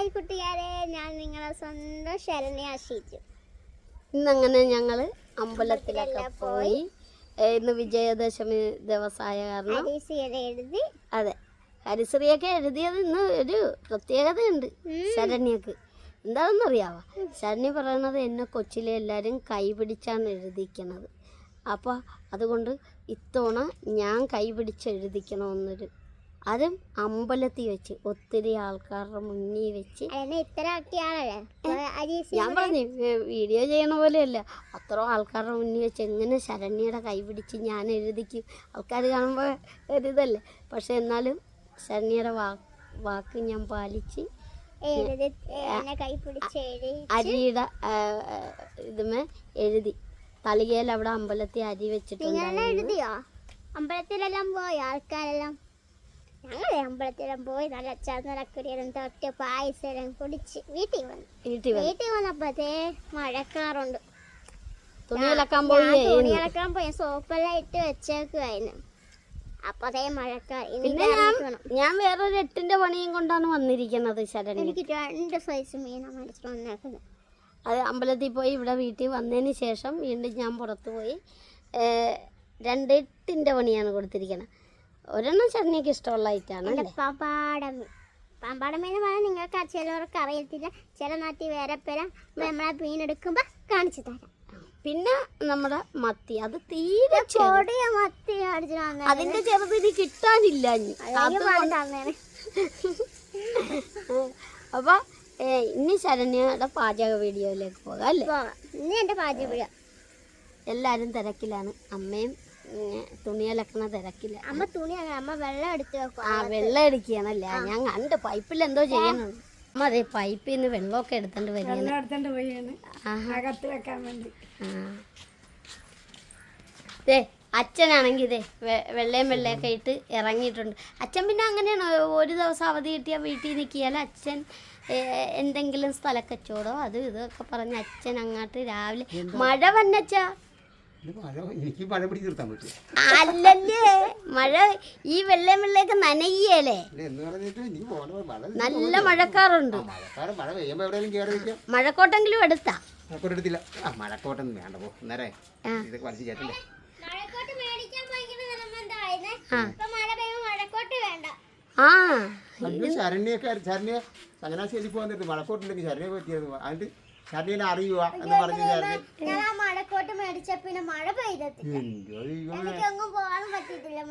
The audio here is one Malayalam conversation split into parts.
ഹായ് കുട്ടികാരെ ഞാൻ നിങ്ങളെ സ്വന്തം ശരണി ആശിച്ചു. ഇന്നങ്ങനെ ഞങ്ങൾ അമ്പലത്തിലൊക്കെ പോയി ഇന്ന് വിജയദശമി ദിവസമായ കാരണം എഴുതി. അതെ ഹരിശ്രീയൊക്കെ എഴുതിയത് ഇന്ന് ഒരു പ്രത്യേകതയുണ്ട് ശരണ്യക്ക്. എന്താണെന്നറിയാവോ ശരണ്യ പറയണത് എന്നെ കൊച്ചിലെ എല്ലാവരും കൈപിടിച്ചാണ് എഴുതിക്കണത്. അപ്പോൾ അതുകൊണ്ട് ഇത്തവണ ഞാൻ കൈപിടിച്ച് എഴുതിക്കണമെന്നൊരു അതും അമ്പലത്തിൽ വെച്ച് ഒത്തിരി ആൾക്കാരുടെ മുന്നിൽ വെച്ച്. ഞാൻ പറഞ്ഞു "വേ- വീഡിയോ ചെയ്യണ പോലെയല്ല. അത്ര ആൾക്കാരുടെ മുന്നിൽ വെച്ച് എങ്ങനെ ശരണ്യയുടെ കൈ പിടിച്ച് ഞാൻ എഴുതിക്കും? ആൾക്കാർ കാണുമ്പോൾ ഒരിതല്ലേ പക്ഷെ എന്നാലും ശരണ്യയുടെ വാ വാക്ക് ഞാൻ പാലിച്ച് അരിയുടെ ഇതുമേ എഴുതി. തളികയിൽ അവിടെ അമ്പലത്തിൽ അരി വെച്ചിട്ടുണ്ട് വെച്ചിട്ടുണ്ടായിരുന്നു എഴുതിയോ? അമ്പലത്തിലെല്ലാം പോയി? ആൾക്കാരെല്ലാം? ഞങ്ങളെ അമ്പലത്തിലെല്ലാം പോയി നല്ല ചന്ദനക്കുടിയെല്ലാം തൊട്ട് പായസം കുടിച്ച് വീട്ടിൽ വന്നു. വീട്ടിൽ വന്നു. വീട്ടിൽ വന്നപ്പോഴത്തേ മഴക്കാറുണ്ട്. തുണി അലക്കാൻ ഞാൻ പോയി തുണി അലക്കാൻ പോയി സോപ്പെല്ലാം ഇട്ട് വെച്ചേക്കുവായിരുന്നു. അപ്പതേ മഴക്കാർ പിന്നെ ഞാൻ ഞാൻ വേറൊരു എട്ടിന്റെ പണിയും കൊണ്ടാണ് വന്നിരിക്കുന്നത് ശരണ്യ. എനിക്ക് രണ്ട് സൈസ് മീനാണ് മനസ്സിൽ വന്നേക്കുന്നത്. അത് അമ്പലത്തിൽ പോയി ഇവിടെ വീട്ടിൽ വന്നതിന് ശേഷം വീണ്ടും ഞാൻ പുറത്തു പോയി ഏഹ്, എട്ടിന്റെ പണിയാണ് കൊടുത്തിരിക്കുന്നത് ഒരെണ്ണം ചട്നിക്ക് ഇഷ്ടമുള്ള ഐറ്റാണ് പാമ്പാടം. പാമ്പാടം എന്ന് പറഞ്ഞാൽ നിങ്ങൾക്ക് ചിലവർക്ക് അറിയത്തില്ല. ചില നാട്ടിൽ വേറെ പേര. നമ്മളെ മീനെടുക്കുമ്പോൾ കാണിച്ചു തരാം. പിന്നെ നമ്മുടെ മത്തി. അത് തീരെ ചെറിയ മത്തി അതിന്റെ ചെറുത് കിട്ടാനില്ല ഇനി. കിട്ടാനില്ല അപ്പൊ ഇനി ശരണ്യയുടെ പാചക വീഡിയോയിലേക്ക് പോകാം അല്ലേ? ഇനി എന്റെ പാചക വീഡിയോ. എല്ലാരും തിരക്കിലാണ്. അമ്മയും തുണിയലക്കണ തിരക്കില്ല അമ്മ തുണി അമ്മ വെള്ളം എടുത്ത് വെക്കും. ആ വെള്ളം അടിക്കുകയാണല്ലേ ഞാൻ കണ്ട് പൈപ്പിൽ എന്തോ ചെയ്യണം അമ്മ അതെ പൈപ്പിൽ നിന്ന് വെള്ളമൊക്കെ എടുത്തോണ്ട് വരികയാണ്. എടുത്തോണ്ട് പോയാണ് അകത്ത് വെക്കാൻ വേണ്ടി. ആ. അച്ഛനാണെങ്കിൽ ഇതേ വെള്ളയും വെള്ളയൊക്കെ ഇട്ട് ഇറങ്ങിയിട്ടുണ്ട്. അച്ഛൻ പിന്നെ അങ്ങനെയാണ്. ഒരു ദിവസം അവധി കിട്ടിയാൽ വീട്ടിൽ നിൽക്കിയാൽ അച്ഛൻ എന്തെങ്കിലും സ്ഥലക്കച്ചവടോ അത് ഇതൊക്കെ പറഞ്ഞ് അച്ഛൻ അങ്ങോട്ട് രാവിലെ മഴ വന്നച്ചാ എനിക്ക് മഴ പിടിച്ച് നിർത്താൻ പറ്റും അല്ലല്ലേ. മഴ ഈ വെള്ളം വെള്ളയൊക്കെ നനയ്യല്ലേ? ഇത് എന്ന് പറഞ്ഞിട്ട് എനിക്ക് പോകണ മഴ നല്ല മഴക്കാറുണ്ട്. ആ, മഴക്കാലം മഴ പെയ്യുമ്പോൾ എവിടെയെങ്കിലും കയറി നിൽക്കാം. മഴക്കോട്ടെങ്കിലും എടുത്താ മഴക്കോട്ട് എടുത്തില്ല. ആ മഴക്കോട്ടൊന്നും വേണ്ട പോ നേരെ ഇതൊക്കെ വലിച്ചു ചേട്ടല്ലേ ആ. ശരണ്യൊക്കെ ശരണ്യ ചങ്ങനാശ്ശേരി പോകാൻ നേരത്ത് മഴക്കോട്ടുണ്ടെങ്കിൽ ശരണ്യ പറ്റിയത് അതിന്റെ ശരണ്യനെ അറിയുക എന്ന് പറഞ്ഞു ഞാൻ ആ മഴക്കോട്ട് മേടിച്ച പിന്നെ മഴ പെയ്തെത്തി എന്തോ ദൈവമേ. എനിക്ക് എങ്ങും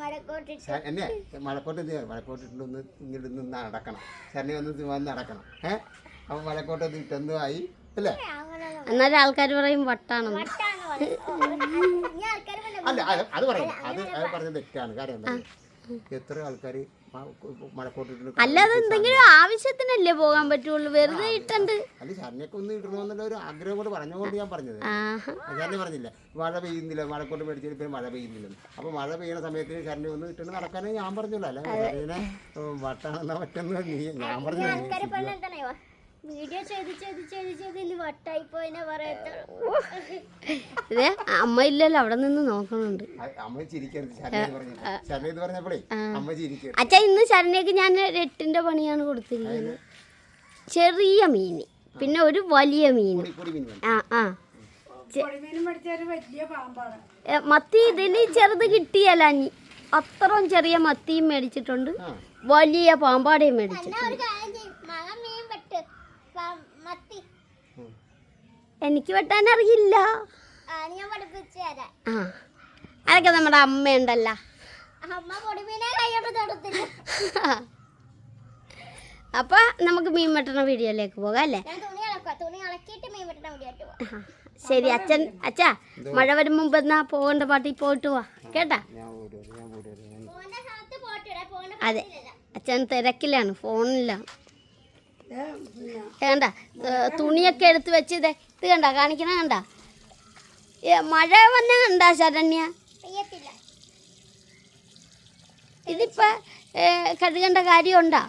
മഴക്കോട്ട്. എന്നെ മഴക്കോട്ട് എന്ത് ഒന്ന് ഇങ്ങോട്ട് നിന്ന് നടക്കണം. ശരണ്യ ഒന്ന് വന്ന് നടക്കണം. ഏ? അപ്പൊ മഴക്കോട്ട് ഒന്ന് ഇട്ടെന്തോ ആയി? അല്ലേ? എന്നാലും ആൾക്കാർ പറയും വട്ടാണ് അല്ല അത് പറയും. പറയുന്നു അത് അത് പറഞ്ഞത് തെറ്റാണ്. കാര്യം എന്താ? എത്ര ആൾക്കാർ അല്ലാതെ എന്തെങ്കിലും ആവശ്യത്തിനല്ലേ പോകാൻ പറ്റുള്ളൂ? വെറുതെ ഇട്ടുണ്ട് അല്ല ശരണ്യൊക്കെ ഒന്ന് ഇടണമെന്നുള്ള ഒരു ആഗ്രഹം കൊണ്ട് പറഞ്ഞുകൊണ്ട് ഞാൻ പറഞ്ഞത്. ആഹാ. ശരണ്യ പറഞ്ഞില്ല. മഴ പെയ്യുന്നില്ല മഴക്കോട്ട് മേടിച്ചിട്ട് പിന്നെ മഴ പെയ്യുന്നില്ല അപ്പോൾ മഴ പെയ്യുന്ന സമയത്തിന് ശരണ്യ ഒന്ന് ഇട്ടിട്ട് നടക്കാനേ ഞാൻ പറഞ്ഞുള്ളൂ. അല്ല വട്ടാണെന്നാ പറ്റുന്ന ഞാൻ പറഞ്ഞു വീഡിയോ ചെയ്ത് ചെയ്ത് ചെയ്ത് ചെയ്ത് ഇനി വട്ടായി പറയത്തുള്ളൂ അമ്മ ഇല്ലല്ലോ അവിടെ നിന്ന് നോക്കുന്നുണ്ട് അച്ഛ ഇന്ന് ശരണേക്ക് ഞാൻ എട്ടിന്റെ പണിയാണ് കൊടുത്തിരിക്കുന്നത്. ചെറിയ മീന്. പിന്നെ ഒരു വലിയ മീൻ ആ ആ. മത്തി ഇതിന് ചെറുത് കിട്ടിയല്ല അഞ്ഞി അത്രയും ചെറിയ മത്തിയും മേടിച്ചിട്ടുണ്ട്. വലിയ പാമ്പാടയും മേടിച്ചിട്ടുണ്ട് ഒരു കാര്യം ചെയ്യും മകൻ മീൻ വെട്ട് പ- മത്തി ഉം. എനിക്ക് വെട്ടാൻ അറിയില്ല. ആ, ഞാൻ പഠിപ്പിച്ചു തരാം. ആ അതൊക്കെ നമ്മുടെ അമ്മയുണ്ടല്ലോ. അമ്മ ഉണ്ടല്ലോ അപ്പൊ നമുക്ക് മീൻ വെട്ടണ വീഡിയോയിലേക്ക് പോകാം അല്ലേ? ഞാൻ തുണി അളക്കുക തുണി അളക്കിയിട്ട് മീൻ വെട്ടണ വീഡിയോട്ട് പോവാം. ശരി അച്ഛൻ അച്ഛാ മഴ വരും മുമ്പ് എന്നാ പോകേണ്ട പാട്ടിൽ പോയിട്ട് പോവാ കേട്ടാ? അതെ അച്ഛൻ തിരക്കിലാണ് ഫോണിലാണ് കണ്ട തുണിയൊക്കെ എടുത്ത് വെച്ച് ഇതേ ഇത് കണ്ട കാണിക്കണ കണ്ട. മഴ വന്ന കണ്ട ശരണ്യ? ഇതിപ്പ കഴുകേണ്ട കാര്യമുണ്ടാ?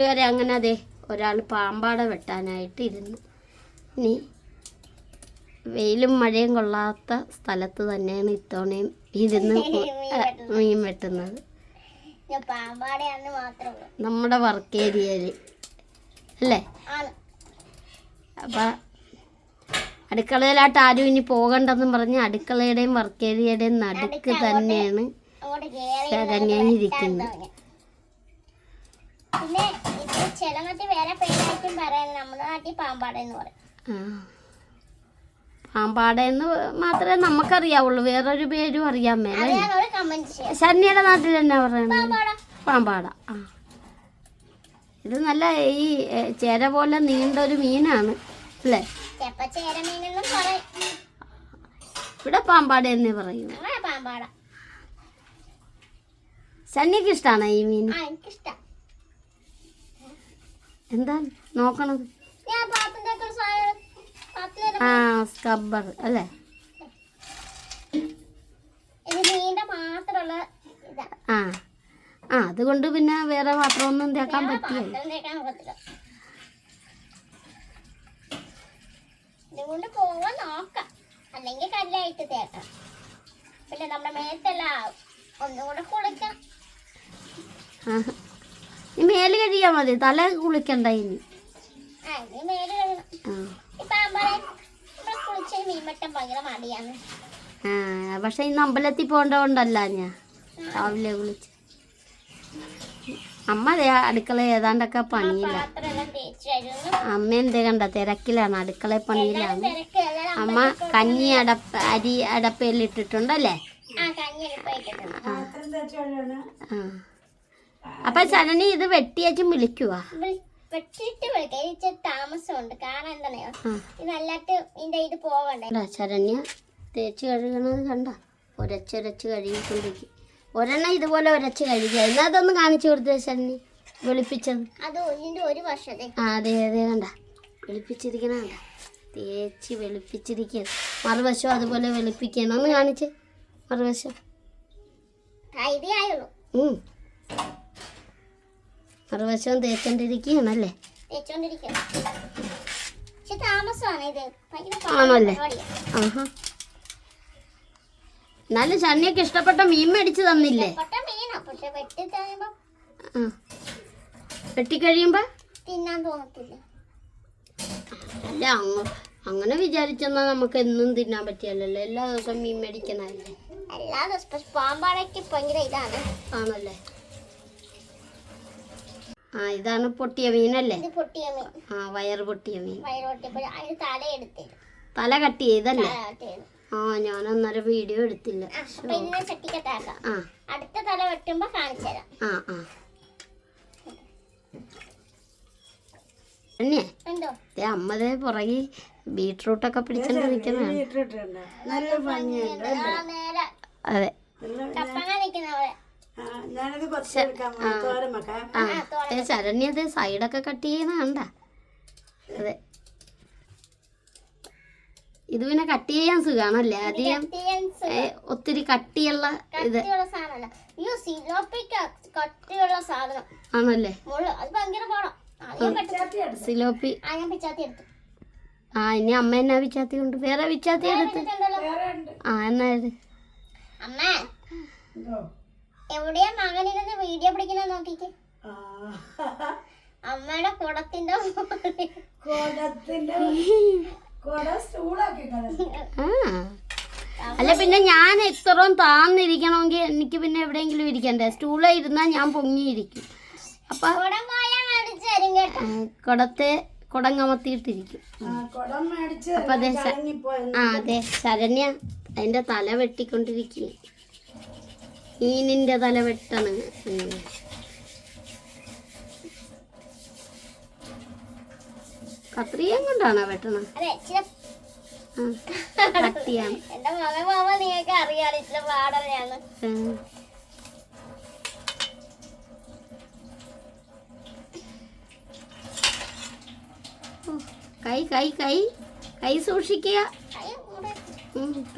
വരെ അങ്ങനെ അതെ ഒരാൾ പാമ്പാട വെട്ടാനായിട്ട് ഇരുന്നു. ഇനി വെയിലും മഴയും കൊള്ളാത്ത സ്ഥലത്ത് തന്നെയാണ് ഇത്തവണയും ഇരുന്ന് മീൻ വെട്ടുന്നത് ഞാൻ പാമ്പാടെയാന്ന് മാത്രമേ ഉള്ളൂ നമ്മുടെ വർക്ക് ഏരിയയിൽ അല്ലേ? അപ്പൊ അടുക്കളയിലായിട്ട് ആരും ഇനി പോകണ്ടെന്ന് പറഞ്ഞ് അടുക്കളയുടെയും വർക്ക് ഏരിയയുടെയും നടുക്ക് തന്നെയാണ് അങ്ങോട്ട് കേറി ശരണ്യ ഇരിക്കുന്നത്. പിന്നെ ചില നാട്ടിൽ വേറെ പേരായിട്ടും പറയാൻ നമ്മുടെ നാട്ടിൽ പാമ്പാടെന്ന് പറയും. ആ. പാമ്പാടെന്ന് മാത്രമേ നമുക്കറിയാവുള്ളൂ. വേറൊരു പേരും അറിയാൻ മേലെ ശനിയുടെ നാട്ടിൽ തന്നെ പറയുന്നത് പാമ്പാട. ആ. ഇത് നല്ല ഈ ചേര പോലെ നീണ്ട ഒരു മീനാണ്. അല്ലേ? ഇവിടെ പാമ്പാട എന്നേ പറയുന്നു ശരണ്യക്ക് ഇഷ്ടമാണോ ഈ മീൻ? എന്താ നോക്കണത്. ഞാൻ ആ സ്ക്രബ്ബർ അല്ലേ? ആ. ആ അതുകൊണ്ട് പിന്നെ വേറെ പാത്രമൊന്നും തേക്കാൻ പറ്റില്ല. ഇതുകൊണ്ട് പോവാൻ നോക്കാം. അല്ലെങ്കിൽ കല്ലായിട്ട് തേക്കാം. പിന്നെ നമ്മുടെ മേത്തെല്ലാം ആവും. ഒന്നും കൂടെ ഈ മേൽ കഴിയാൽ മതി. തല കുളിക്കണ്ട ഇനി. പക്ഷെ ഇന്ന് അമ്പലത്തിൽ പോകേണ്ടതുകൊണ്ടല്ല ഞാൻ. രാവിലെ വിളിച്ച്. അമ്മ അതെയാ അടുക്കള ഏതാണ്ടൊക്കെ പണിയില്ല അമ്മ എന്ത് കണ്ട? തിരക്കിലാണ്. അടുക്കള പണിയിലാണ്. അമ്മ കഞ്ഞി അടപ്പ് അരി അടപ്പയിൽ ഇട്ടിട്ടുണ്ടല്ലേ? അപ്പൊ ചനനി ഇത് വെട്ടിയച്ചും വിളിക്കുവാ? വെച്ചിട്ട് വിളിക്കാം. ഇത് താമസമുണ്ട്. കാരണം എന്താണെയോ ആ. ഇത് നല്ലതായിട്ട് ഇതിന്റെ ഇത് പോവണ്ടേ? കണ്ടാ ശരണ്യ. തേച്ച് കഴുകണത് കണ്ട. ഒരച്ചൊരച്ച് കഴുകിക്കൊണ്ടിരിക്കും. ഒരെണ്ണം ഇതുപോലെ ഒരച്ച് കഴുകി എന്നാ അതൊന്ന് കാണിച്ചു കൊടുത്തേ ശരണ്യ. വെളുപ്പിച്ചത്. അത് ഇതിന്റെ ഒരു വർഷത്തേക്ക് ആ അതെ അതെ കണ്ട. വെളുപ്പിച്ചിരിക്കണ കണ്ട. തേച്ച് വെളുപ്പിച്ചിരിക്കുക മറുവശം അതുപോലെ വെളുപ്പിക്കണം. ഒന്ന് കാണിച്ച്. മറുവശം. ഉം. മറുവശവും തേച്ചോണ്ടിരിക്കുകയാണല്ലേ? ആണല്ലേ? ആഹാ. എന്നാലും ഷണ്ണിയൊക്കെ ഇഷ്ടപ്പെട്ട മീൻ മേടിച്ചു തന്നില്ലേ? വെട്ടിക്കഴിയുമ്പോ തിന്നാൻ തോന്നത്തില്ല. അല്ല അങ്ങ അങ്ങനെ വിചാരിച്ചെന്നാ നമുക്ക് എന്നും തിന്നാൻ പറ്റിയല്ലോ എല്ലാ ദിവസവും മീൻ മേടിക്കണല്ലേ എല്ലാ ദിവസം പാമ്പാടൊക്കെ പാമ്പാടയ്ക്ക് ഭയങ്കര ഇതാണ്. ആണല്ലേ? ആ ഇതാണ് പൊട്ടിയ മീനല്ലേ? ഇത് പൊട്ടിയ മീൻ. ആ വയറ് പൊട്ടിയ മീൻ. വയറ് പൊട്ടിയപ്പോൾ അതിന് തല തല കട്ട് ചെയ്തല്ലേ? ആ ഞാൻ അന്നേരം വീഡിയോ എടുത്തില്ല. അടുത്ത തല വെട്ടുമ്പോ കാണിച്ചു തരാം. ആ ആ. അമ്മതേ പുറകെ ബീട്രൂട്ടൊക്കെ പിടിച്ചോണ്ട് നിൽക്കുന്നതാണ് അതെ. ആ, ശരണ്യ ദേ സൈഡൊക്കെ കട്ട് ചെയ്യുന്ന കണ്ട? അതെ. ഇത് പിന്നെ കട്ട് ചെയ്യാൻ സുഖാണല്ലേ? അധികം ഒത്തിരി കട്ടിയുള്ള ഇത് ആണല്ലേ? സിലോപ്പി. ആ ഇനി അമ്മ എന്നാ വിച്ചാത്തി കൊണ്ട്? വേറെ വിച്ചാത്തി എടുത്ത്? ആ എന്നാ അമ്മ. എവിടെയാ മകനിരുന്ന് വീഡിയോ പിടിക്കുന്ന നോക്കിക്ക്? അമ്മയുടെ കുടത്തിന്റെ അല്ല പിന്നെ ഞാൻ ഇത്രയും താന്നിരിക്കണമെങ്കിൽ എനിക്ക് പിന്നെ എവിടെയെങ്കിലും ഇരിക്കണ്ടേ? സ്റ്റൂളിൽ ഇരുന്നാൽ ഞാൻ പൊങ്ങിയിരിക്കും. അപ്പൊ കുടത്തെ കുടം കമത്തിയിട്ടിരിക്കും. ആ കുടം മേടിച്ച് അപ്പൊ അതെ ആ അതെ ശരണ്യ അതിന്റെ തല വെട്ടിക്കൊണ്ടിരിക്കുക മീനിന്റെ തല വെട്ടണ്. ഉം. കത്രികയും കൊണ്ടാണോ വെട്ടണം എന്റെ മകൻ മാമ നിങ്ങൾക്ക് അറിയാലോ ഇത്ര. കൈ കൈ കൈ. കൈ സൂക്ഷിക്കുക.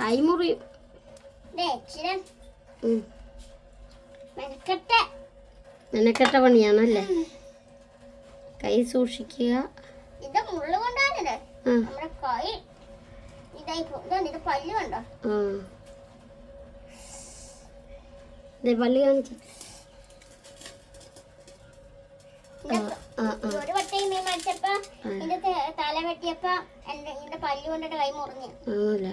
കൈ മുറിയും. മെനക്കെട്ടെ. പണിയാണല്ലേ? കൈ സൂക്ഷിക്കുക. ഇത് മുള്ളു കൊണ്ടാണല്ലേ നമ്മുടെ കൈ. ഇതായി പോ- ഇതുണ്ട്, ഇത് പല്ല് കണ്ടോ? ആ. കാണിച്ചു ഒരു മീൻ മേടിച്ചപ്പോ തല വെട്ടിയപ്പോ എന്റെ ഇതിന്റെ പല്ല് കൊണ്ടിട്ട് കൈ മുറിഞ്ഞു.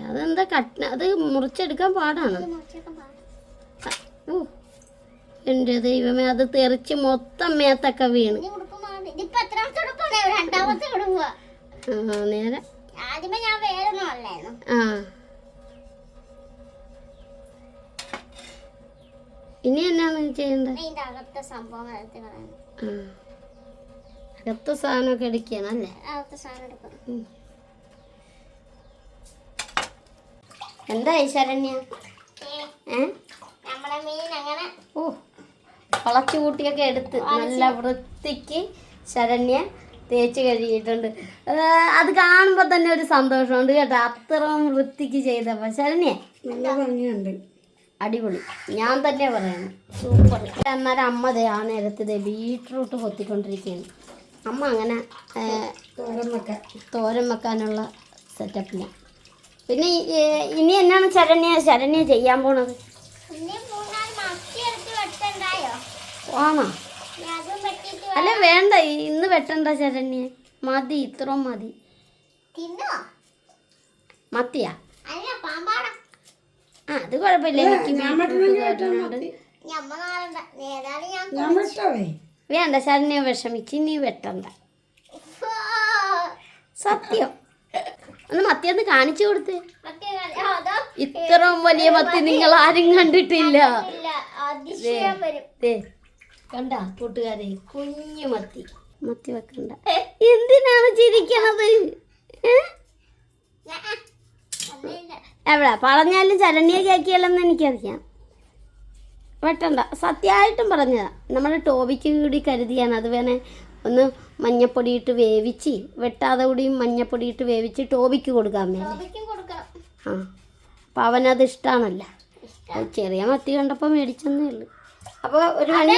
അതെന്താ കട്ട് അത് മുറിച്ചെടുക്കാൻ പാടാണ്. ഓ എന്റെ ദൈവമേ അത് തെറിച്ച് മൊത്തം മേത്തൊക്കെ വീണ്. നേരെ. ആ. ഇനി എന്നാണ് ചെയ്യേണ്ടത്? അകത്തെ സാധനമൊക്കെ എടുക്കണം അല്ലേ? എന്താ ശരണ്യ ഏ, ഏ? നമ്മളെ മീൻ അങ്ങനെ ഓ. വളച്ചു കൂട്ടിയൊക്കെ എടുത്ത് നല്ല വൃത്തിക്ക് ശരണ്യ തേച്ച് കഴുകിയിട്ടുണ്ട്. അത് കാണുമ്പോൾ തന്നെ ഒരു സന്തോഷമുണ്ട് കേട്ടോ. അത്രയും വൃത്തിക്ക് ചെയ്തപ്പോൾ ശരണ്യ നല്ല ഭംഗിയുണ്ട്. അടിപൊളി. ഞാൻ തന്നെ പറയണം സൂപ്പർ. അന്നേരം അമ്മ ദേ ആ നേരത്തെ ദേ ബീട്രൂട്ട് കൊത്തിക്കൊണ്ടിരിക്കുകയാണ് അമ്മ അങ്ങനെ ഏ, തോരൻ വെക്കാൻ. തോരൻ വെക്കാനുള്ള സെറ്റപ്പിലാണ് പിന്നെ ഇനി എന്നാണ് ശരണ്യ ശരണ്യ ചെയ്യാൻ പോണത് ഇനി മൂന്നാൽ മത്തി എടുത്ത് വെട്ടണ്ടായോ ആണോ അല്ല വേണ്ട. ഇന്ന് വെട്ടണ്ട ചേട്ടണ്ണിയെ മതി ഇത്രയും മതി. തിന്നോ? മത്തിയാ? ആ അത് കുഴപ്പമില്ല. എനിക്ക് വേണ്ട ശരണ്യ വിഷമിച്ച് ഇനി വെട്ടണ്ട. സത്യം. ഒന്ന് മത്തി ഒന്ന് കാണിച്ചു കൊടുത്ത് ഇത്രയും വലിയ മത്തി നിങ്ങൾ ആരും കണ്ടിട്ടില്ല. കണ്ട കൂട്ടുകാരെ കുഞ്ഞു മത്തി. മത്തി വെക്കണ്ട. എന്തിനാണ് ചിരിക്കണത്. എവിടെ? പറഞ്ഞാലും ചരണിയെ കേക്കിയല്ലെന്ന് എനിക്കറിയാം. വെട്ടണ്ട. സത്യമായിട്ടും പറഞ്ഞതാ. നമ്മുടെ ടോബിക്ക് കൂടി കരുതിയാണ്. അത് വേണേ ഒന്ന് മഞ്ഞപ്പൊടി ഇട്ട് വേവിച്ച് വെട്ടാതെ കൂടിയും മഞ്ഞപ്പൊടി ഇട്ട് വേവിച്ച് ടോബിക്ക് കൊടുക്കാൻ വേണ്ടി. ആ. അപ്പം അവനത് ഇഷ്ടമാണല്ല ചെറിയ മത്തി കണ്ടപ്പോൾ മേടിച്ചെന്നേ ഉള്ളൂ. അപ്പോൾ ഒരു മണി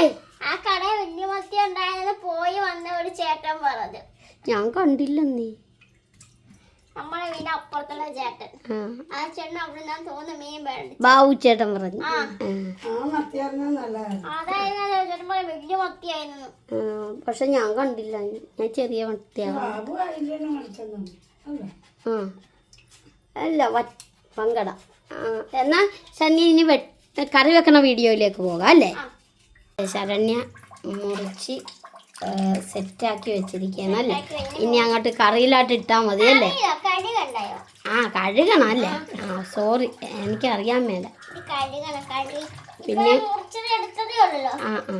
ആ കടയിൽ ഉണ്ടായെന്ന് പോയി വന്ന ഒരു ചേട്ടൻ പറഞ്ഞു. ഞാൻ കണ്ടില്ലെന്നേ. നമ്മളെ വീടിന്റെ അപ്പുറത്തുള്ള ചേട്ടൻ. ആ. ചേട്ടൻ അവിടെ ഞാൻ തോന്നുന്നു മീൻ വേണ്ട ബാബു ചേട്ടൻ പറഞ്ഞു. ചേട്ടൻ പറയും വലിയ മത്തിയായിരുന്നു. പക്ഷെ ഞാൻ കണ്ടില്ല. ഞാൻ ചെറിയ മത്തിയാണ്. അല്ലേ? ആ. അല്ല വ പങ്കട എന്നാ ശനി ഇനി കറി വെക്കണ വീഡിയോയിലേക്ക് പോകാം അല്ലേ? ശരണ്യ മുറിച്ച് സെറ്റാക്കി വെച്ചിരിക്കുകയാണ് അല്ലേ? ഇനി അങ്ങോട്ട് കറിയിലായിട്ട് ഇട്ടാൽ മതി അല്ലേ? ആ കഴുകണം അല്ലേ ആ സോറി എനിക്കറിയാൻ മേല. പിന്നെ? ആ ആ.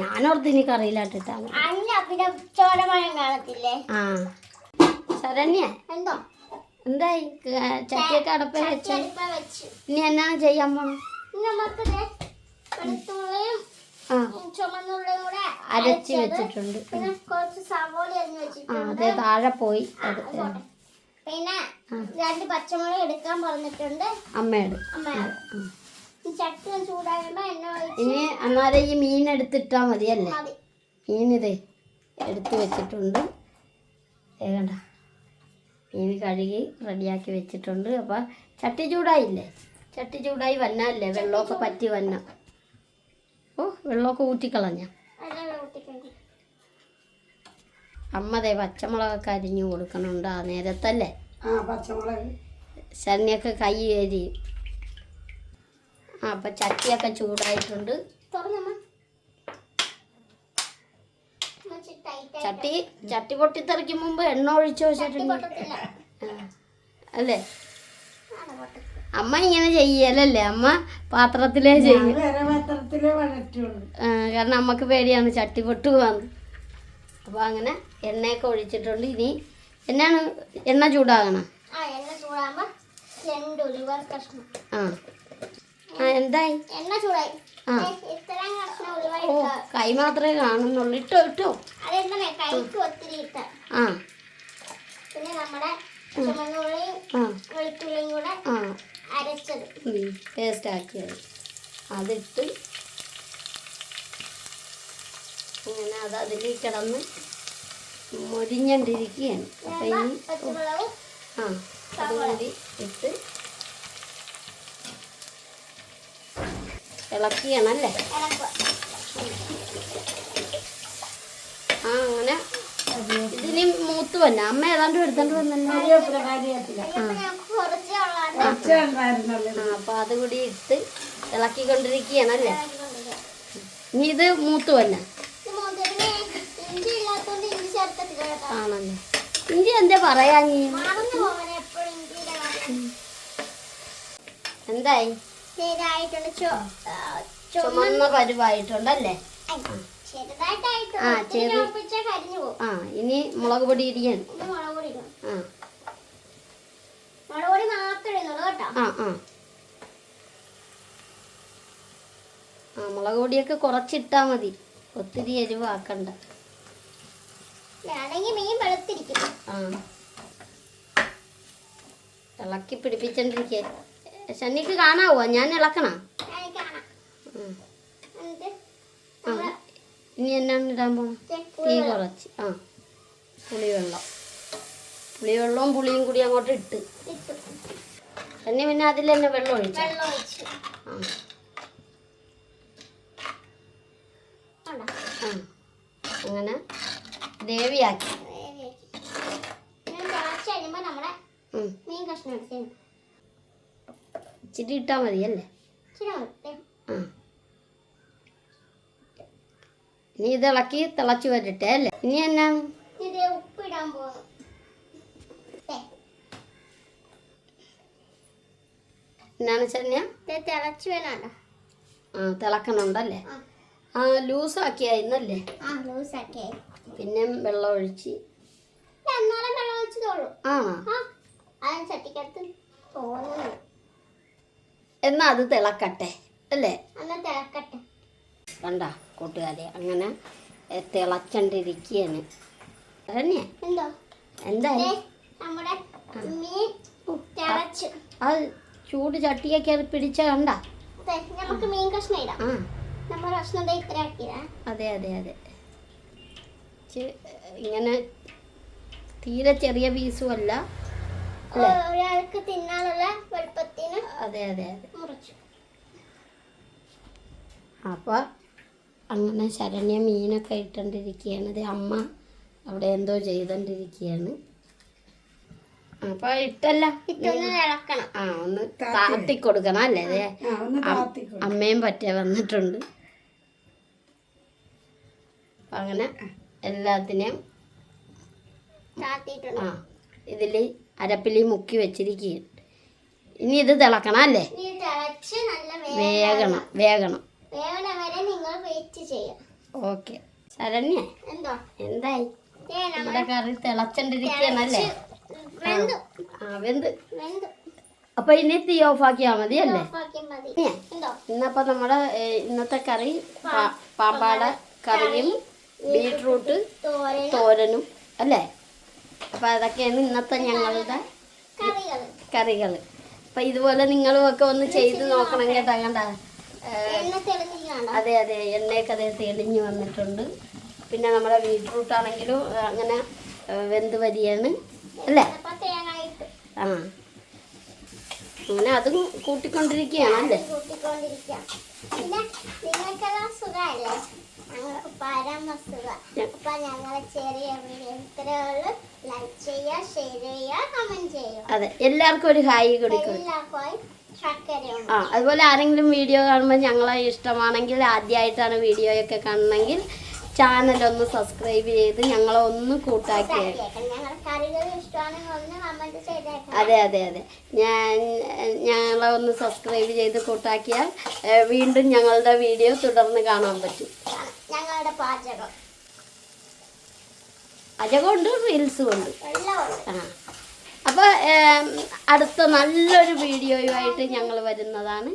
ഞാനോർത്ത് ഇനി കറിയിലായിട്ട് ഇട്ടാൽ മതി. ആ. ശരണ്യ എന്തോ? എന്തായി? ചട്ടിയൊക്കെ അടപ്പേ വെച്ച? ഇനി എന്നാ ചെയ്യാൻ പോണം? ഇനി നമുക്ക് അരച്ച് വെച്ചിട്ടുണ്ട്. അതെ താഴെ പോയി അത് പിന്നെ രണ്ട് പച്ചമുളക് എടുക്കാൻ പറഞ്ഞിട്ടുണ്ട്. അമ്മയുടെ. ഇനി അന്നേരം ഈ മീൻ എടുത്തിട്ടാ മതിയല്ലേ? ഇതേ എടുത്ത് വെച്ചിട്ടുണ്ട്. ഏകണ്ട കണ്ട. മീൻ കഴുകി റെഡിയാക്കി വെച്ചിട്ടുണ്ട്. അപ്പം ചട്ടി ചൂടായില്ലേ? ചട്ടി ചൂടായി വന്നല്ലേ വെള്ളമൊക്കെ പറ്റി വന്ന. ഓ വെള്ളമൊക്കെ ഊറ്റിക്കളഞ്ഞ. അല്ല കൂട്ടിക്കഴിഞ്ഞു അമ്മ ദേ പച്ചമുളകൊക്കെ അരിഞ്ഞു കൊടുക്കണുണ്ട് ആ നേരത്തല്ലേ? ശനിയൊക്കെ കൈ കയറി. ആ അപ്പം ചട്ടിയൊക്കെ ചൂടായിട്ടുണ്ട്. ചട്ടി ചട്ടി പൊട്ടിത്തെറിക്കും മുമ്പ് എണ്ണ ഒഴിച്ചു വെച്ചിട്ടുണ്ട്. അല്ലേ? അമ്മ ഇങ്ങനെ ചെയ്യലല്ലേ? അമ്മ പാത്രത്തിലേ ചെയ്യും. കാരണം അമ്മയ്ക്ക് പേടിയാണ് ചട്ടി പൊട്ടു പോവാന്ന് അപ്പൊ അങ്ങനെ എണ്ണയൊക്കെ ഒഴിച്ചിട്ടുണ്ട്. ഇനി എന്നാണ് എണ്ണ ചൂടാകണം? ആ എണ്ണ ചൂടാകുമ്പോ രണ്ട് ഉലുവ കഷ്ണം. ആ. ആ എന്തായി? എണ്ണ ചൂടായി. ഓ കൈ മാത്രമേ കാണുന്നുള്ളൂ. ഇട്ടോ ഇട്ടോ. അതെന്താ കൈക്ക് ഒത്തിരി ഇട്ട. ആ. പിന്നെ നമ്മുടെ വെളുത്തുള്ളിയും കൂടെ ആ. അരച്ചത് പേസ്റ്റ് ആക്കിയത്. അതിട്ട് അങ്ങനെ അത് അതിൽ കിടന്ന് മൊരിഞ്ഞണ്ടിരിക്കുകയാണ് അപ്പം ഇനി ആ അതുകൊണ്ട് ഇട്ട് ഇളക്കിയണല്ലേ? ആ അങ്ങനെ ഇതിന് മൂത്ത് വന്നെ. അമ്മ ഏതാണ്ട് എടുത്തോണ്ട് വന്നല്ലോ ആ. അപ്പൊ അത് കൂടി ഇട്ട് ഇളക്കിക്കൊണ്ടിരിക്കുകയാണല്ലേ? ഇനി ഇത് മൂത്ത് വന്ന. ഇത് മോതിരത്തിന് ഇഞ്ചി ഇല്ലാത്തോണ്ട് ഇഞ്ചി ചേർത്തിട്ടില്ല ആണല്ലേ? ഇഞ്ചി എന്താ പറയാ നീ? എന്തായി? ചുമന്ന പരുവായിട്ടുണ്ടല്ലേ? ചെറുതായിട്ടായിട്ട് ആ, ചെറു- ആ ഇനി മുളക് പൊടി ഇടണം. ആ മുളക് പൊടി മാത്രമേ ഇടുന്നുള്ളൂ കേട്ടോ ആ ആ. ആ മുളക് പൊടിയൊക്കെ കുറച്ചിട്ടാ മതി. ഒത്തിരി എരിവാക്കണ്ട. ആ. ഇളക്കി പിടിപ്പിച്ചോണ്ടിരിക്കേ. ശനിക്ക് കാണാവോ? ഞാൻ ഇളക്കണ? ഇനി എന്നാണ് ഇടാൻ പോണ? തീ കുറച്ച്. ആ. പുളിവെള്ളം. പുളിവെള്ളവും പുളിയും കൂടി അങ്ങോട്ട് ഇട്ട്. തന്നെ എന്നെ പിന്നെ അതിൽ തന്നെ വെള്ളം ഒഴിച്ച? അങ്ങനെ ദേവിയാക്കി ഇച്ചിരി ഇട്ടാ മതി. അല്ലേ ഇനി ഇത് ഇളക്കി തിളച്ചു വരട്ടെ അല്ലേ? ഇനി എന്നാണ്? ഇത് ഉപ്പിടാൻ പോകുന്നു എന്നാണ് തിളച്ച് ആ തിളക്കണുണ്ടല്ലേ? ആ. ലൂസ് ലൂസാക്കിയായിരുന്നല്ലേ? ആ ലൂസാക്കി പിന്നെ വെള്ളം ഒഴിച്ച്. എന്നാലും വെള്ളം ആണോ ചട്ടിക്കകത്ത് എന്നാ അത് തിളക്കട്ടെ അല്ലേ? കണ്ടാ തിളക്കട്ടെ. കണ്ട കൂട്ടുകാരെ അങ്ങനെ തിളച്ചണ്ടിരിക്കുകയാണ് എന്താ? എന്തോ നമ്മുടെ മീൻ തിളച്ച്. ആ ചൂട് ചട്ടിയൊക്കെ അത് പിടിച്ച കണ്ട? നമുക്ക് മീൻ കഷ്ണം ഇടാം. നമ്മൾ കഷ്ണം ഇത്ര അതെ അതെ അതെ. ഇങ്ങനെ തീരെ ചെറിയ പീസും അല്ല ഒരാൾക്ക് തിന്നാനുള്ള വലുപ്പത്തിന് അതെ അതെ അതെ. മുറിച്ചു. അപ്പോൾ അങ്ങനെ ശരണ്യ മീനൊക്കെ ഇട്ടുകൊണ്ടിരിക്കുകയാണ് അമ്മ അവിടെ എന്തോ ചെയ്തുകൊണ്ടിരിക്കുകയാണ് അപ്പോൾ ഇട്ടല്ല. ഇട്ടൊന്ന് ഇളക്കണം. ആ ഒന്ന് താത്തി. കൊടുക്കണം അല്ലേ അമ്മയും പറ്റേ വന്നിട്ടുണ്ട്. അങ്ങനെ എല്ലാത്തിനെയും ആ ഇതിൽ അരപ്പിലി മുക്കി വെച്ചിരിക്കുകയാണ്. ഇനി ഇത് തിളക്കണം അല്ലേ? വേഗണം വേഗണം വേവണ. വരെ നിങ്ങൾ വെയിറ്റ് ചെയ്യുക ഓക്കെ. ശരണ്യ എന്തോ? എന്തായി? കറി തിളച്ചണ്ടിരിക്കുകയാണല്ലേ? വെന്തു. അപ്പൊ ഇനി തീ ഓഫ് ആക്കിയാ മതി. അല്ലേ ഇന്നപ്പൊ നമ്മുടെ ഇന്നത്തെ കറി പാമ്പാട കറിയും ബീട്രൂട്ട് തോരനും. അല്ലേ? അപ്പൊ അതൊക്കെയാണ് ഇന്നത്തെ ഞങ്ങളുടെ കറികൾ അപ്പൊ ഇതുപോലെ നിങ്ങളും ഒക്കെ ഒന്ന് ചെയ്ത് നോക്കണം കേട്ടോ കണ്ട? അതെ അതെ. എണ്ണയൊക്കെ അതേ തെളിഞ്ഞു വന്നിട്ടുണ്ട്. പിന്നെ നമ്മുടെ ബീട്രൂട്ട് ആണെങ്കിലും അങ്ങനെ വെന്ത് വരികയാണ്. അല്ലേ? ആ അങ്ങനെ അതും കൂട്ടിക്കൊണ്ടിരിക്കുകയാണ് അല്ലേ? അതെ എല്ലാവർക്കും ഒരു ഹായ് കൊടുക്കും ആ അതുപോലെ ആരെങ്കിലും വീഡിയോ കാണുമ്പോൾ ഞങ്ങളെ ഇഷ്ടമാണെങ്കിൽ ആദ്യമായിട്ടാണ് വീഡിയോയൊക്കെ കാണണമെങ്കിൽ ചാനലൊന്ന് സബ്സ്ക്രൈബ് ചെയ്ത് ഞങ്ങളെ ഒന്ന് കൂട്ടാക്കി ഒന്ന് അതെ അതെ അതെ. ഞാൻ ഞങ്ങളെ ഒന്ന് സബ്സ്ക്രൈബ് ചെയ്ത് കൂട്ടാക്കിയാൽ വീണ്ടും ഞങ്ങളുടെ വീഡിയോ തുടർന്ന് കാണാൻ പറ്റും. ഞങ്ങളുടെ പാചകം. അജകമുണ്ട് റീൽസും ഉണ്ട് ആ. അപ്പോൾ അടുത്ത നല്ലൊരു വീഡിയോയുമായിട്ട് ഞങ്ങൾ വരുന്നതാണ്.